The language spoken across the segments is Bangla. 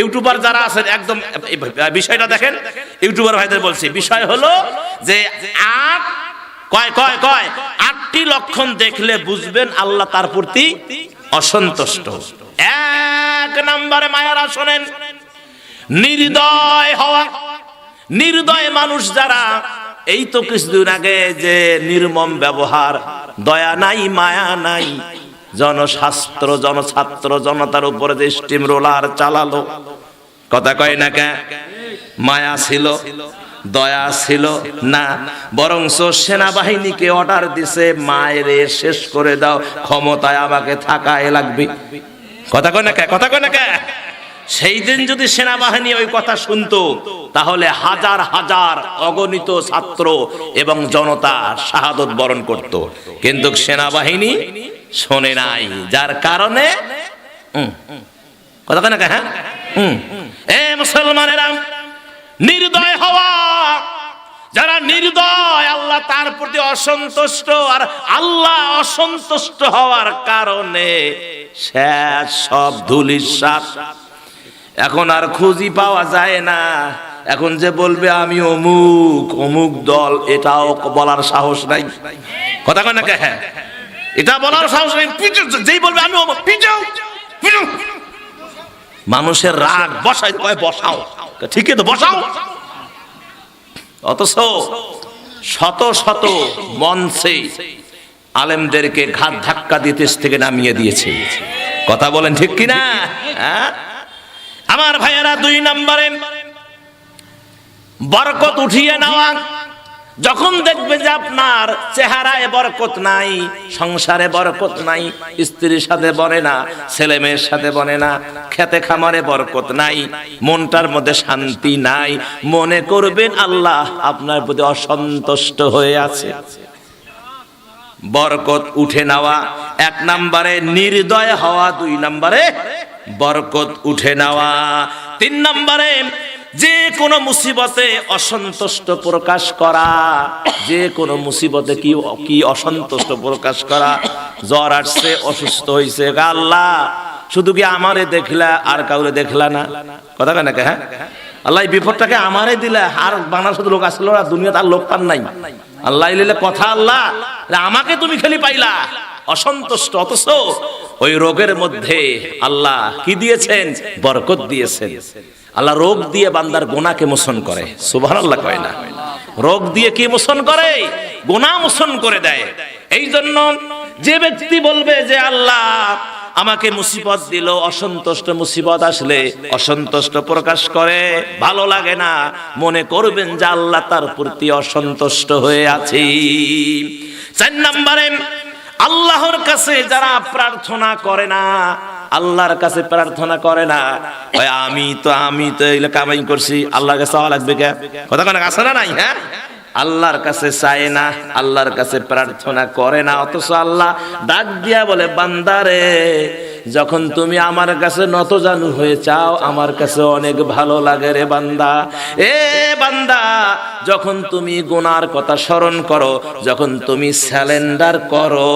ইউটিউবার যারা আছেন, একদম বিষয়টা দেখেন, ইউটিউবার ভাইদের বলছি, বিষয় হলো যে আট, কয় কয় কয়, আটটি লক্ষণ দেখলে বুঝবেন আল্লাহ তার প্রতি অসন্তুষ্ট। এক নম্বরে মায়ারা শোনেন, নির্দয় হওয়া। নির্দয় মানুষ যারা, এই তো কিছুদিন আগে যে নির্মম ব্যবহার, দয়া নাই, মায়া নাই জনশাস্ত্র জনছাত্র, জনতার উপরে যে স্টিম রোলার চালালো। কথা কয় না কে? মায়া ছিল, দয়া ছিল না। বরং সেনাবাহিনীকে অর্ডার দিছে, মায়েরে শেষ করে দাও, ক্ষমতায় আমাকে থাকায় লাগবে। কথা কয় না কে? কথা কয় না কে? সেই দিন যদি সেনাবাহিনী ওই কথা শুনতো, তাহলে হাজার হাজার অগণিত ছাত্র এবং জনতা শাহাদত বরণ করত। কিন্তু সেনাবাহিনী শোনে নাই। যার কারণে কথা কেন হ্যাঁ? এ মুসলমানেরা, নির্দয় হওয়া, যারা নির্দয়, আল্লাহ তার প্রতি অসন্তুষ্ট আর আল্লাহ অসন্তুষ্ট হওয়ার কারণে শেষ সব ধুলিশ্বাস এখন আর খুঁজি পাওয়া যায় না। এখন যে বলবে, আমি অমুক অমুক দল, এটাও বলার সাহস নাই। কথা কয় না কে হ্যাঁ? এটা বলার সাহস নাই। যেই বলবে আমি মানুষের রাগ বসাই বসাও। ঠিকই তো, বসাও। অথচ শত শত মঞ্চে আলেমদেরকে ঘাত ধাক্কা দিতে থেকে নামিয়ে দিয়েছে। কথা বলেন ঠিক কিনা? হ্যাঁ? আমার ভাইয়েরা, দুই নম্বরে বরকত উঠিয়ে নেওয়া যখন দেখবে যে আপনার চেহারায় বরকত নাই, সংসারে বরকত নাই, স্ত্রীর সাথে বনে না, ছেলে মেয়ের সাথে বনে না, খেতে খামারে বরকত নাই, মনটার মধ্যে শান্তি নাই, মনে করবেন আল্লাহ আপনার প্রতি অসন্তুষ্ট হয়ে আছে। বরকত উঠে নেওয়া এক নম্বরে, নির্দয় হওয়া দুই নম্বরে, বরকত উঠে নেওয়া। তিন নম্বরে যে কোনো মুসিবতে অসন্তুষ্ট প্রকাশ করা, যে কোনো মুসিবতে কি কি অসন্তুষ্ট প্রকাশ করা, জ্বর আসছে, অসুস্থ হয়েছে আল্লাহ, শুধু কি আমারে দেখলা, আর কাউরে দেখলা না? কথা কেন হ্যাঁ? আল্লাহ বিপদটাকে আমারে দিলে, আর বাংলাদেশের লোক আসলো না, দুনিয়াতে আর লোক পান নাই। আল্লাহ লিলে কথা আল্লাহ আমাকে তুমি খালি পাইলা। অসন্তুষ্ট অথচ ওই রোগের মধ্যে আল্লাহ কি দিয়েছেন? বরকত দিয়েছেন। আল্লাহ রোগ দিয়ে বান্দার গোনাকে মোশন করে। সুবহান আল্লাহ কয় না। রোগ দিয়ে কি মোশন করে? গোনা মোশন করে দেয়। এই জন্য যে ব্যক্তি বলবে যে, আল্লাহ, আমাকে মুসিবত দিল, অসন্তুষ্ট মুসিবত আসলে অসন্তুষ্ট প্রকাশ করে, ভালো লাগে না। মনে করবেন যে, আল্লাহ তার প্রতি অসন্তুষ্ট হয়ে আছে। চার নম্বরে, আল্লাহর কাছে যারা প্রার্থনা করে না আল্লাহর কাছে প্রার্থনা করে না। ওই আমি তো আমি তো এগুলো কামাই করছি। আল্লাহর কাছে চাওয়া লাগবে কে? কথা কোনো আছে না নাই হ্যাঁ? আল্লাহর কাছে চায় না, আল্লাহর কাছে প্রার্থনা করে না, অথচ আল্লাহ ডাক দিয়া বলে বান্দারে যখন তুমি আমার কাছে নত জানু হয়ে চাও, আমার কাছে অনেক ভালো লাগে রে বান্দা। এ বান্দা, যখন তুমি গুনার কথা স্মরণ করো, যখন তুমি স্যালেন্ডার করো,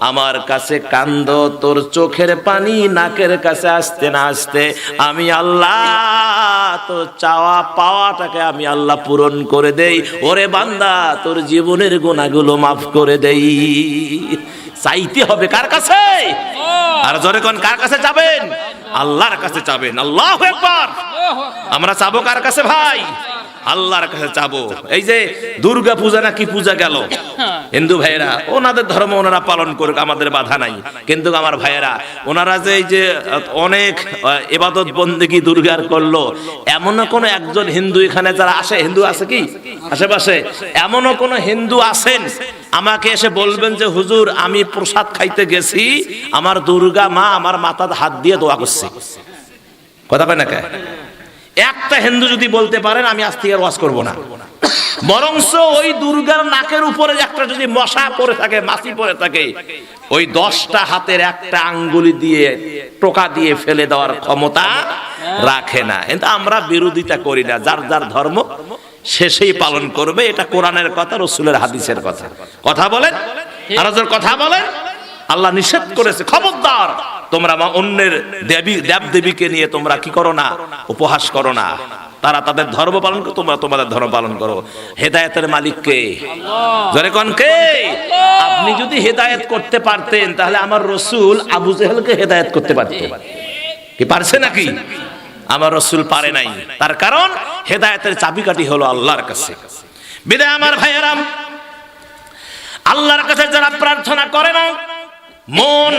আমার কাছে কান্দ, তোর চোখের পানি নাকের কাছে আসতে না আসতে, আমি আল্লাহ তো চাওয়া পাওয়াটাকে আমি আল্লাহ পূরণ করে দেই। ওরে বান্দা, তোর জীবনের গুণাগুলো মাফ করে দেই। চাইতে হবে কার কাছে? আর জোরে কোন, কার কাছে যাবেন? আল্লাহর কাছে যাবেন। আল্লাহ একবার আমরা চাবো কার কাছে ভাই? আল্লাহর কাছে চাবো এই যে দুর্গা পূজা না কি পূজা গেল? হিন্দু ভাইয়েরা, ওনাদের ধর্ম ওনারা পালন করুক, আমাদের বাধা নাই। কিন্তু আমার ভাইয়েরা, ওনারা যে এই যে, অনেক এবাদত বন্দেগী দুর্গার করল, এমনও কোনো একজন হিন্দু এখানে যারা আসে? হিন্দু আছে কি? আশেপাশে? এমনও কোনো হিন্দু আছেন আমাকে এসে বলবেন যে, হুজুর, আমি প্রসাদ খাইতে গেছি, আমার দুর্গা মা আমার মাথার হাত দিয়ে দোয়া করছে। কথা কয় না কে? একটা হিন্দু যদি বলতে পারেন, আমি আজ থেকে ওয়াজ করব না। বরংস ওই দুর্গার নাকের উপরে একটা যদি মশা পড়ে থাকে, মাছি পড়ে থাকে, ওই দশটা হাতের একটা আঙ্গুলি দিয়ে টোকা দিয়ে ফেলে দেওয়ার ক্ষমতা রাখে না। কিন্তু আমরা বিরোধিতা করি না, যার যার ধর্ম শেষেই পালন করবে, এটা কোরআনের কথা, রসুলের হাদিসের কথা। কথা বলেন? আর কথা বলেন? আল্লাহ নিষেধ করেছে, খবরদার। তোমরা অন্যের দেবী দেব দেবীকে নিয়ে তোমরা কি করো না? উপহাস করো না। তারা তাদের ধর্ম পালন করো, তোমরা তোমাদের ধর্ম পালন করো। হেদায়েতের মালিক কে? জোরে কোন কে? আপনি যদি হেদায়েত করতে পারতেন, তাহলে আমার রসুল আবু জেহেলকে হেদায়েত করতে পারতেন। কি পারছে নাকি? আমার রসুল পারে নাই। তার কারণ হেদায়েতের চাবিকাঠি হলো আল্লাহর কাছে। বিদায় আমার ভাইয়েরাম, আল্লাহর কাছে যারা প্রার্থনা করে না, মন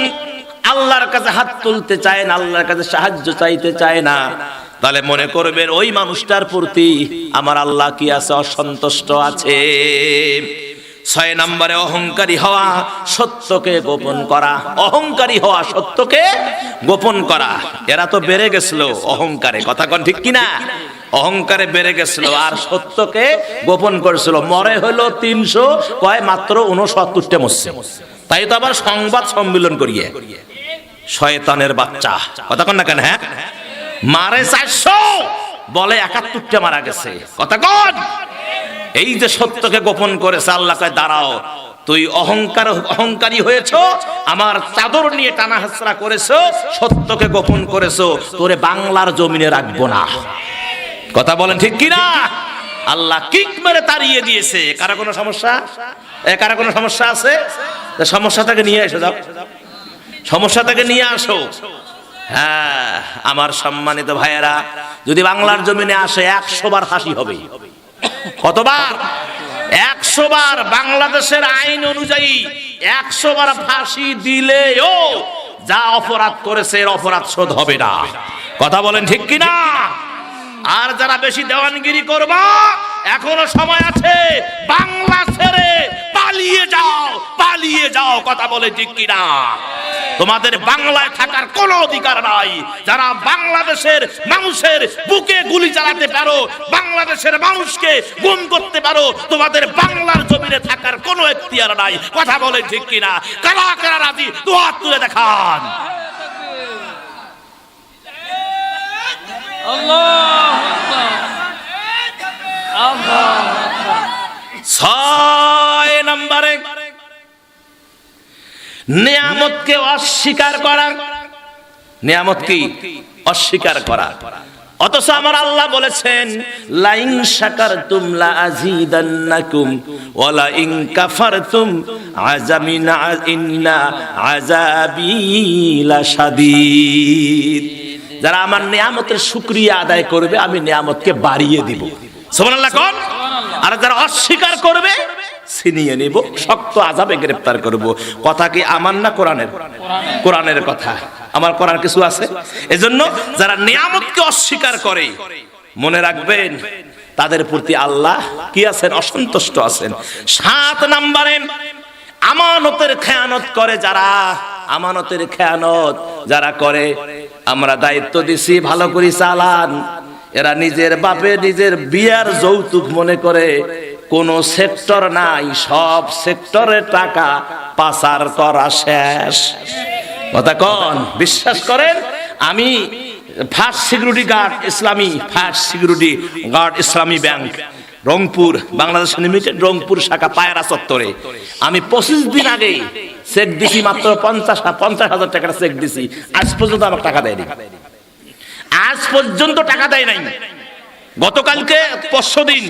আল্লাহর কাছে হাত তুলতে চায় না, আল্লাহর কাছে সাহায্য চাইতে চায় না, তাহলে মনে করবেন ওই মানুষটার প্রতি আমার আল্লাহ কি আছে, অসন্তুষ্ট আছে। ছয় নম্বরে অহংকারী হওয়া সত্যকে গোপন করা। অহংকারী হওয়া সত্যকে গোপন করা। এরা তো বেড়ে গেছিল অহংকারে। কথা কন ঠিক কিনা? অহংকারে বেড়ে গেছিল আর সত্যকে গোপন করেছিল। মরে হলো তিনশো কয় মাত্র উনসত্তরটা মরছে তাই তো আবার সংবাদ সম্মেলন করিয়ে। শয়তানের বাচ্চা। কথা কন না কেন হ্যাঁ? মারে চারশো, বলে একাত্তরটা মারা গেছে। কথা কন? এই যে সত্যকে গোপন করেছে, আল্লাহ কয়, দাঁড়াও, তুই অহংকার, অহংকারী হয়েছো, আমার চাদর নিয়ে টানা হাসরা করেছ, সত্যকে গোপন করেছ, তোরে বাংলার জমিনে রাখব না। কথা বলেন ঠিক কিনা? আল্লাহ কিক মেরে তাড়িয়ে দিয়েছে। কারও কোনো সমস্যা? কারও কোনো সমস্যা আছে? সমস্যাটাকে নিয়ে এসে, যাও। সমস্যাটাকে নিয়ে আসো। হ্যাঁ আমার সম্মানিত ভাইয়েরা, যদি বাংলার জমিনে আসে, একশো বার ফাঁসি হবে। কতবার? একশো বার বাংলাদেশের আইন অনুযায়ী একশো বার ফাঁসি দিলেও যা অপরাধ করেছে এর অপরাধ শোধ হবে না। কথা বলেন ঠিক কিনা? আর যারা বেশি দেওয়ানগিরি করবা, এখনও সময় আছে, বাংলা ছেড়ে পালিয়ে যাও পালিয়ে যাও, কথা বলে ঠিক কিনা? তোমাদের বাংলায় থাকার কোনো অধিকার নাই। যারা বাংলাদেশের মানুষের বুকে গুলি চালাতে পারো বাংলাদেশের মানুষকে গুম করতে পারো তোমাদের বাংলার জমিনে থাকার কোনো এখতিয়ার নাই। কথা বলে ঠিক কিনা? কারা কারা রাজি? দু হাত তুলে দেখান। ছয় নম্বরে নিয়ামতকে অস্বীকার করা নিয়ামত কি? অস্বীকার করা। অথচ আমার আল্লাহ বলেছেন, লাইন শাকার তুমলা আজিদান্নাকুম ওয়ালা ইন কাফারতুম আজামিনা ইন্না আযাবি লাশাদীদ যারা আমার নিয়ামতের শুকরিয়া আদায় করবে, আমি নিয়ামতকে বাড়িয়ে দিব। সুবহানাল্লাহ কোন। আর যারা অস্বীকার করবে ছিনিয়ে নিব, শক্ত আজাবে গ্রেফতার করব। কথা কি আমার না কোরআনের? কোরআনের কথা। আমার কোরআন কিছু আছে? এজন্য যারা নিয়ামতকে অস্বীকার করে, মনে রাখবেন, তাদের প্রতি আল্লাহ কি আছেন? অসন্তুষ্ট আছেন। সাত নাম্বারে, আমানতের খেয়ানত করে যারা, আমানতের খেয়ানত যারা করে, আমরা দায়িত্ব দিছি, ভালো করে চালান। এরা নিজের বাপে নিজের বিয়ার যৌতুক মনে করে কোন সেক্টর নাই, সব সেক্টরে টাকা পাচার করা শেষ। কথা কন, বিশ্বাস করেন? আমি first security guard Islami, first security guard Islami bank, Rangpur, Bangladesh limited, Rangpur শাখা পায়রা চত্বরে। আমি পঁচিশ দিন আগে চেক দিছি মাত্র পঞ্চাশ পঞ্চাশ হাজার টাকার চেক দিছি। আজ পর্যন্ত আমার টাকা দেয়নি। আজ পর্যন্ত টাকা দেয় নাই। গতকালকে পরশু দিন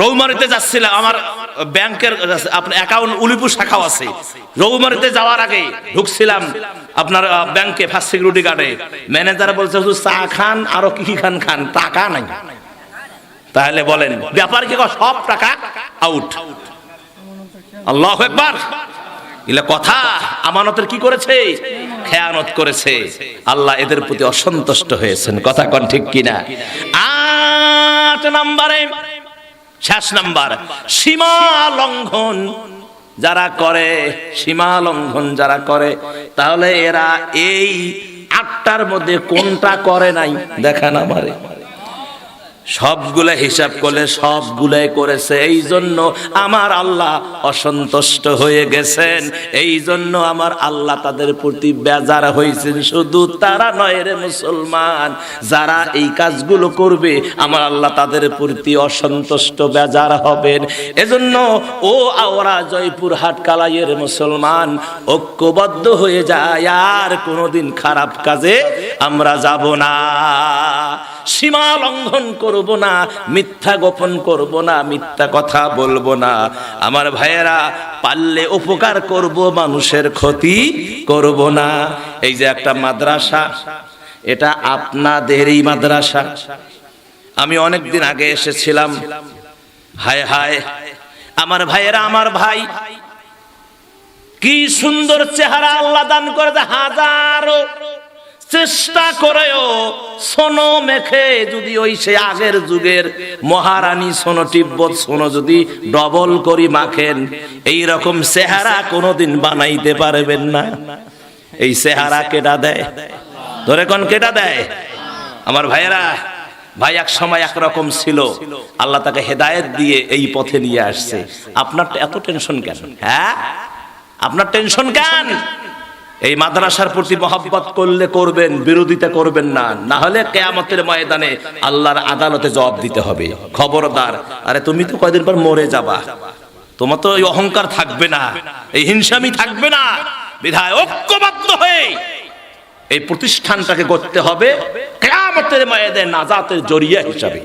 রৌমারিতে যাচ্ছিলাম আমার ব্যাংকের আপনার অ্যাকাউন্ট উলিপুর শাখাও আছে। রৌমারিতে যাওয়ার আগে ঢুকছিলাম আপনার ব্যাংকে ফার্স্ট সিকিউরিটি গার্ডে ম্যানেজার বলছে শুধু চা খান, আরও কি খান খান। টাকা নাই। তাহলে বলেন, ব্যাপার কি সব টাকা আউট আল্লাহ একবার এগুলা কথা, আমানতের কি করেছে? খেয়ানত করেছে। আল্লাহ এদের প্রতি অসন্তুষ্ট হয়েছেন। কথা কন ঠিক কিনা? আট নম্বরে, শেষ নাম্বার, সীমা লঙ্ঘন যারা করে, সীমা লঙ্ঘন যারা করে, তাহলে এরা এই আটটার মধ্যে কোনটা করে নাই? দেখান আমারে। সবগুলা হিসাব করলে সবগুলাই করেছে। এই জন্য আমার আল্লাহ অসন্তুষ্ট হয়ে গেছেন। এই জন্য আমার আল্লাহ তাদের প্রতি বেজার হয়েছেন। শুধু তারা নয় রে মুসলমান, যারা এই কাজগুলো করবে, আমার আল্লাহ তাদের প্রতি অসন্তুষ্ট, বেজার হবেন। এজন্য ও আওরা জয়পুর হাট কালাইয়ের মুসলমান, ঐক্যবদ্ধ হয়ে যায়, আর কোনোদিন খারাপ কাজে আমরা যাব না। সীমা লঙ্ঘন করব না, মিথ্যা গোপন করব না, মিথ্যা কথা বলব না। আমার ভাইয়েরা, পারলে উপকার করব, মানুষের ক্ষতি করব না। এই যে একটা মাদ্রাসা, এটা আপনাদেরই মাদ্রাসা। আমি অনেক দিন আগে এসেছিলাম। হায় হায়, আমার ভাইয়েরা, আমার ভাই, কি সুন্দর চেহারা আল্লাহ দান করে হাজারো চেষ্টা করেও সোনো মেখে যদি ওই সে আগের যুগের মহারানী সোনো, তিব্বত সোনো যদি ডবল করি মাখেন এই রকম চেহারা কোনোদিন বানাইতে পারবেন না। এই চেহারা কেটা দেয়? ধরে কোন কেটা দেয়? আমার ভাইয়েরা, ভাই এক সময় একরকম ছিল। আল্লাহ তাকে হেদায়েত দিয়ে এই পথে নিয়ে আসছে। আপনার এত টেনশন কেন? হ্যাঁ? আপনার টেনশন কেন? এই মাদ্রাসার প্রতি মহাব্বত করলে করবেন, বিরোধিতা করবেন না। না হলে কেয়ামতের ময়দানে আল্লাহর আদালতে জবাব দিতে হবে। খবরদার, আরে তুমি তো কয়দিন পর মরে যাবা। তোমার তো এই অহংকার থাকবে না, এই হিংসামি থাকবে না। বিধায় ঐক্যবদ্ধ হয়ে এই প্রতিষ্ঠানটাকে করতে হবে। কেয়ামতের ময়দানে নাজাতের জরিয়া হিসাবে।